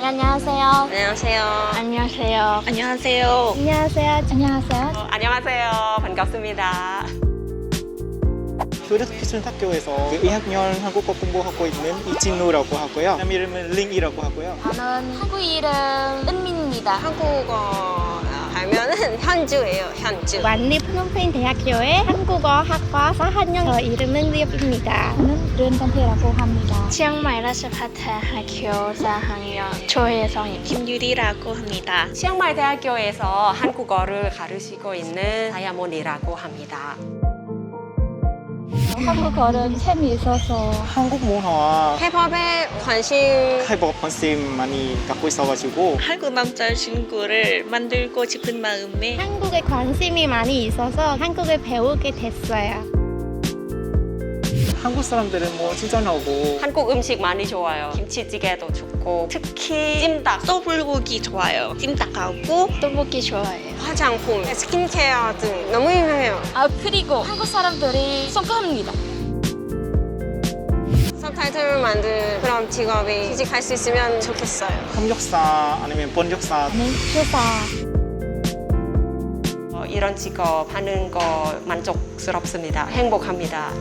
안녕하세요. 안녕하세요. 안녕하세요. 안녕하세요. 안녕하세요. 안녕하세요. 어, 안녕하세요. 반갑습니다. 기술 학교에서 그 2학년 한국어 공부하고 있는 이진우라고 하고요. 남 이름은 링이라고 하고요. 저는 한국 이름 은민입니다. 한국어 하면은 현주예요. 현주. 완리 프놈페인 대학교의 한국어 학과 4학년 저 이름은 리업입니다. 저는 르은단태라고 합니다. 치앙마이 라시파테 학교 4학년 조혜성입니다. 김유리라고 합니다. 치앙마이 대학교에서 한국어를 가르치고 있는 다이아몬이라고 합니다. 한국어는 재미있어서 한국 문화와 힙합에 관심. 힙합 관심 많이 갖고 있어가지고. 한국 남자 친구를 만들고 싶은 마음에 한국에 관심이 많이 있어서 한국을 배우게 됐어요. 한국 사람들은 뭐 칭찬하고 한국 음식 많이 좋아요. 김치찌개도 좋고 특히 찜닭, 소불고기 좋아요. 찜닭하고 떡볶이 좋아해요. 화장품, 스킨케어 등 너무 유명해요. 아 그리고 한국 사람들이 성공합니다. 서브타이틀을 만든 그런 직업이 취직할 수 있으면 좋겠어요. 협력사 아니면 번역사 저는 교사. 어, 이런 직업 하는 거 만족스럽습니다. 행복합니다.